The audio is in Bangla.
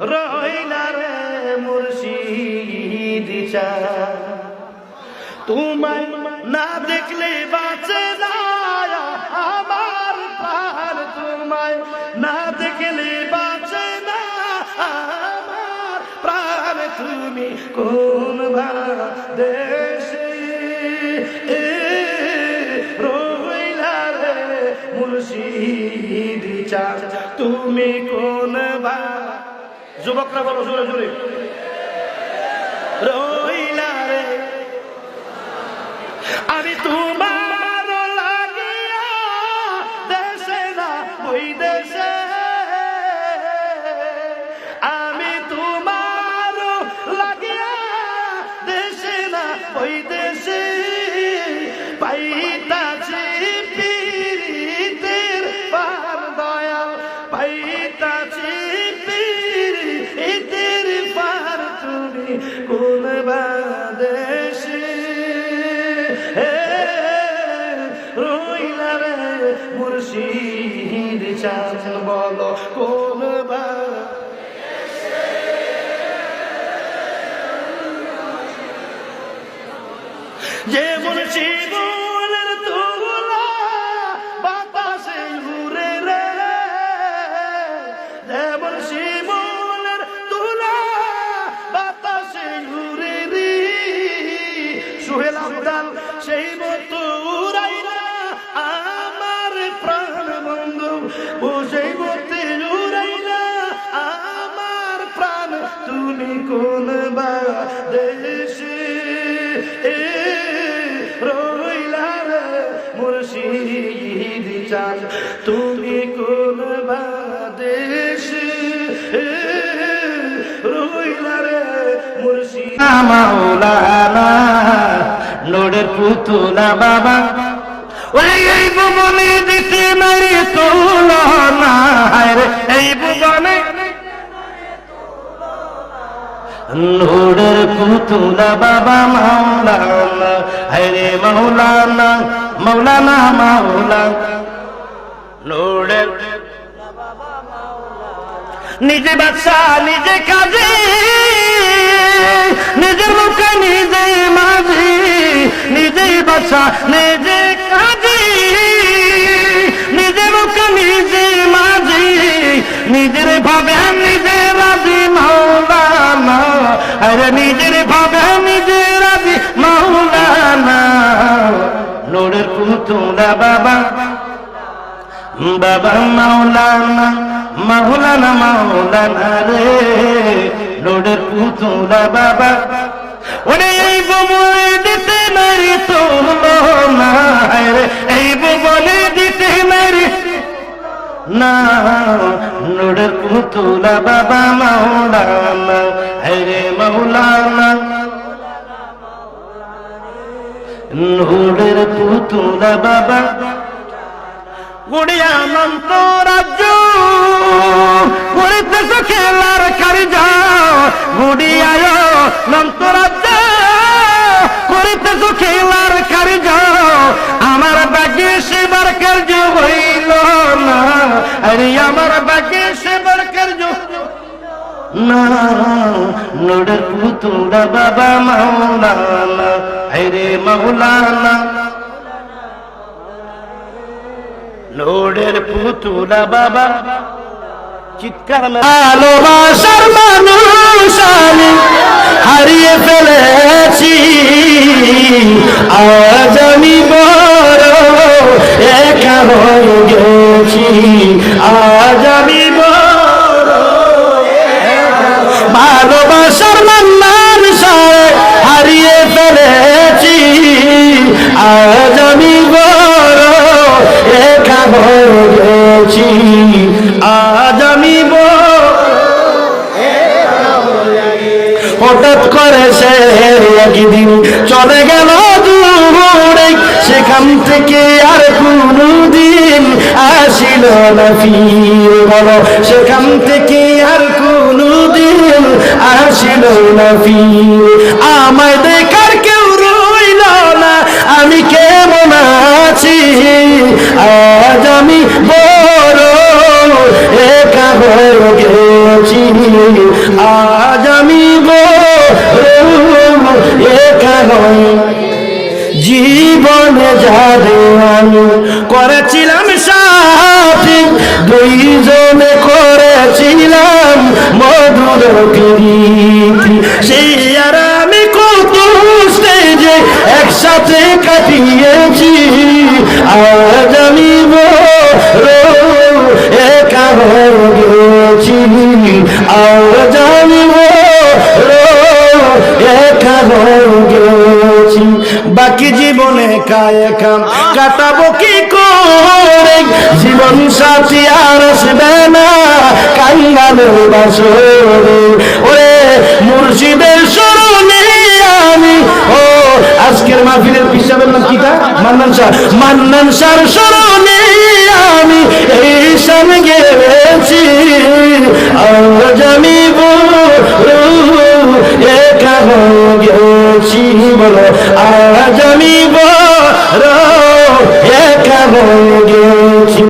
রইলা রে মুর্শিদ তোমায় না দেখলে বাঁচে আমার প্রাণ। তোমায় না দেখলে বাঁচে আমার প্রাণ। তুমি কোন দেশে রইলা রে তুমি কোন যুবকরা বলো জোরে জোরে। রইলা রে মুর্শিদ চাঁদ বলো কোন বা যে মুর্শিদ বন্ধু ও সেই মতে উড়াইলা আমার প্রাণ তুমি কোন দেশে? এ রইলা রে মুর্শিদ চান তুমি কোন বা দেশে? এ রইলা রে মুর্শিদ মাওলানা, নোডের পুতুলা বাবা। এই ভুবনে দিতে মারি তুলনা এই ভুবনে নোডের পুতুলা বাবা মাওলানা। হরে মাওলানা মাওলানা মাওলানা। নিজে বাচ্চা নিজে কাজে। নিজের মুখে নিজে মাঝি। নিজেই বাচ্চা নিজে নিজের ভাবে নিজে রাজি মাওলানা আরে নিজের ভাবে নিজে রাজি মাওলানা নোরের পুতুলা বাবা বাবা মাওলানা মাওলানা মাওলানা রে। লোডের পুতুলা বাবা, ওরে এই বমনে দিতে নারি তোলো না রে এই বমনে দিতে নারি না লোডের পুতুলা বাবা মাওলানা রে মাওলানা। নোডের পুতুলা বাবা। গুড়িয়া নন্ত রাজ্য করিতেছ খেলার কার্য গুড়িয়ায় নন্ত না নোডের বাবা মাওলানা আরে মাওলানা পুতুলা বাবা চিৎকার ভালোবাসার মানুষ হারিয়ে ফেলেছি আজ আমি বড় একা গেছি আজ আমি একা হয়ে আজ হঠাৎ করে সে একদিন চলে গেল দূরে। সেখান থেকে আর কোনদিন আসিল না ফির। বলো, সেখান থেকে আর কোনদিন আসিল না ফির। আমায় আমি বড় একা হয়ে গেছি আজ আমি একা নয় জীবনে যারে আমি করেছিলাম সাথী, দুইজনে করেছিলাম মধুর প্রীতি। সেই আর আমি কত স্টেজে একসাথে কাটিয়েছি। আজ বাকি জীবনে কায় কাম কাটাবো কি করে? জীবন সাথী আর আসবে না। কাঙ্গালের বাসরে। ওরে মুর্শিদের স্মরণে আমি, ও, আজকের মাহফিলের পিসাবের নাম কিটা মান্নান শাহ। মান্নান শাহর স্মরণে আমি এই গেছি আজ আমি বড় একা গেছি বলো।